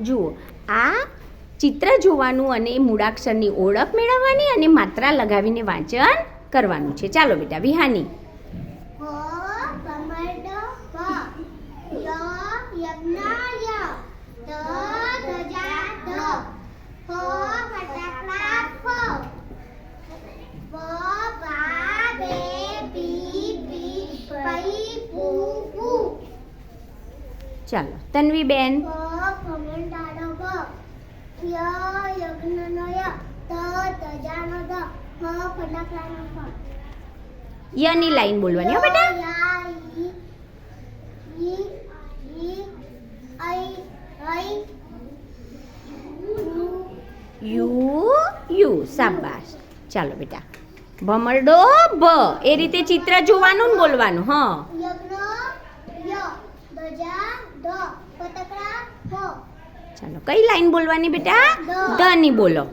જુઓ આ ચિત્ર જોવાનું અને મૂળાક્ષરની ઓળખ મેળવવાની અને માત્રા લગાવીને વાંચન કરવાનું છે. ચાલો બેટા વિહાની. ચાલો તન્વી પ ય યજ્ઞનો ય ત ધજાનો ધ ફ ફટાકડાનો ફ. યની લાઈન બોલવાની હો બેટા. યા ઈ ઈ ઈ આઈ આઈ યુ યુ શાબાશ. ચાલો બેટા. ભમરડો ભ એ રીતે ચિત્ર જોવાનું ને બોલવાનું હ. યજ્ઞ ય ધજા ધ પતકડા ફ. ચાલો, કઈ લાઈન બોલવાની બેટા? ધ ની બોલો.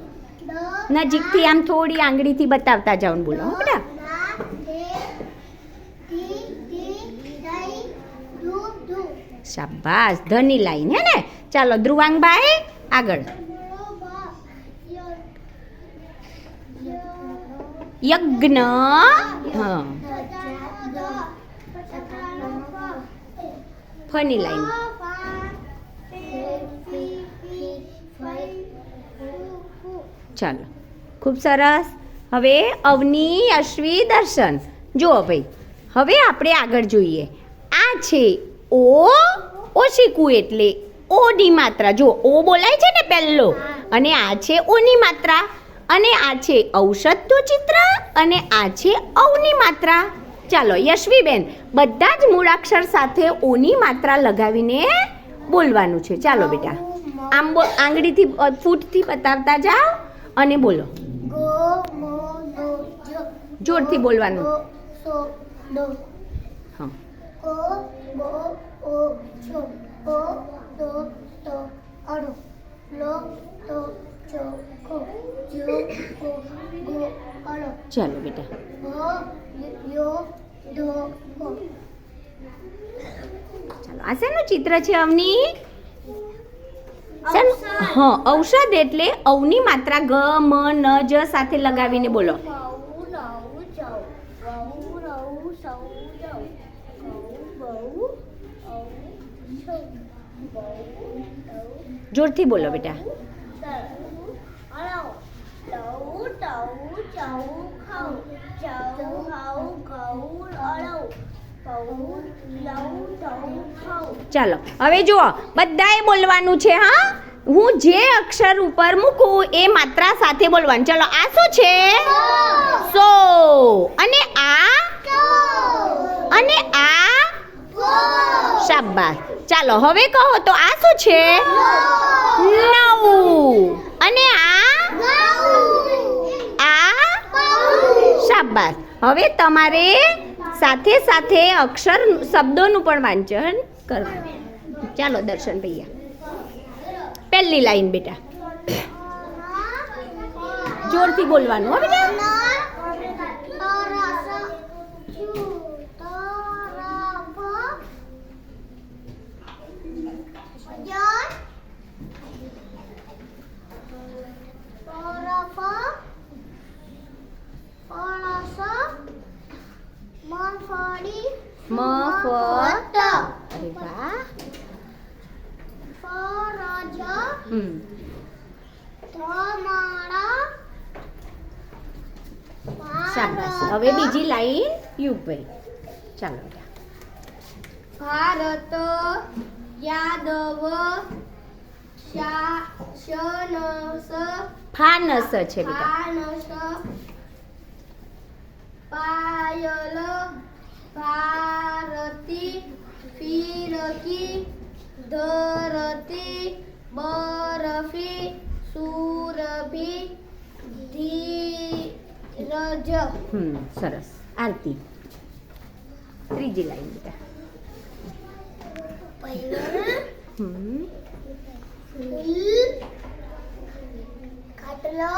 નજીકથી આમ થોડી આંગળીથી બતાવતા જાઓ બોલો બેટા. શાબાશ ધની લાઈન, હે ને? ચાલો ધ્રુવાંગભાઈ આગળ. યજ્ઞ, હા. Funny line. ચાલો. ખૂબ સરસ. હવે અવની અશ્વી દર્શન. જુઓ ભાઈ. હવે આપણે આગળ જોઈએ. આ છે ઓ ઓશીકું એટલે ઓની માત્રા. જો ઓ બોલાય છે ને પહેલો? અને આ છે ઓની માત્રા. અને આ છે ઔષધનું ચિત્ર અને આ છે અવની માત્રા. ચાલો, યશવીબેન, બધા જ મૂળાક્ષર સાથે ઓની માત્રા લગાવીને બોલવાનું છે. ચાલો બેટા. આમ બો આંગળીથી ફૂટથી બતાવતા જાઓ અને બોલો. જોરથી બોલવાનું. હા. ચાલો બેટા. ચાલો આ શેનું ચિત્ર છે અવની હા ઔષધ એટલે અવની માત્રા ગ મ ન જ સાથે લગાવીને બોલો જોરથી બોલો બેટા ચાલો, હવે જુઓ, બધાએ બોલવાનું છે, હા? હું જે અક્ષર ઉપર મૂકું એ માત્રા સાથે બોલવાનું. ચાલો, આ શું છે? સો. અને આ? અને આ? શાબાશ. ચાલો, હવે કહો તો આ શું છે? નવ. અને આ? આ? શાબાશ. હવે તમારે સાથે સાથે અક્ષર શબ્દોનું પણ વાંચન કરવું. ચાલો, દર્શન ભૈયા પહેલી લાઈન બેટા. જોરથી બોલવાનું હો બેટા. મગફળી મફત અરે વાહ ફરજ હમ શાબાશ હવે બીજી લાઈન યુગભાઈ ચાલો ભારત યાદવ શાસનસ ફાનસ છે બેટા ફાનસ પાયલ ભારતી ફિરકી ધરતી બરફી સુરભી ધીરજ. હમ સરસ. આરતી. ત્રીજી લાઈન બેટા. હમ. ખાટલો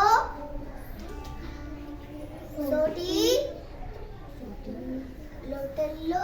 સોટી લોટલો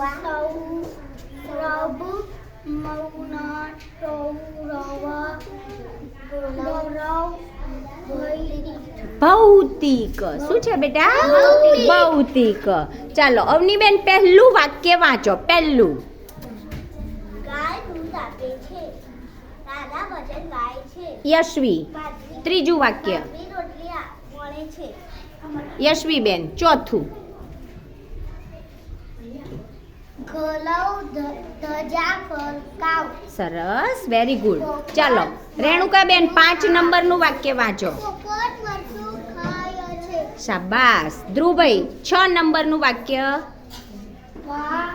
સૌ રબ ગૌરવ ભૌતિક. શું છે બેટા? ભૌતિક. ચાલો અવનીબેન પહેલું વાક્ય વાંચો પહેલું. ગાય દૂધ આપે છે દાદા વજન ગાય છે યશવી ત્રીજું વાક્ય. છે. યશવીબેન ચોથું ગલવ ધ- ધજા ફરકાવ સરસ વેરી ગુડ ચાલો રેણુકાબેન પાંચ નંબરનું વાક્ય વાંચો. શાબાશ. ધ્રુવભાઈ છ નંબરનું વાક્ય. વા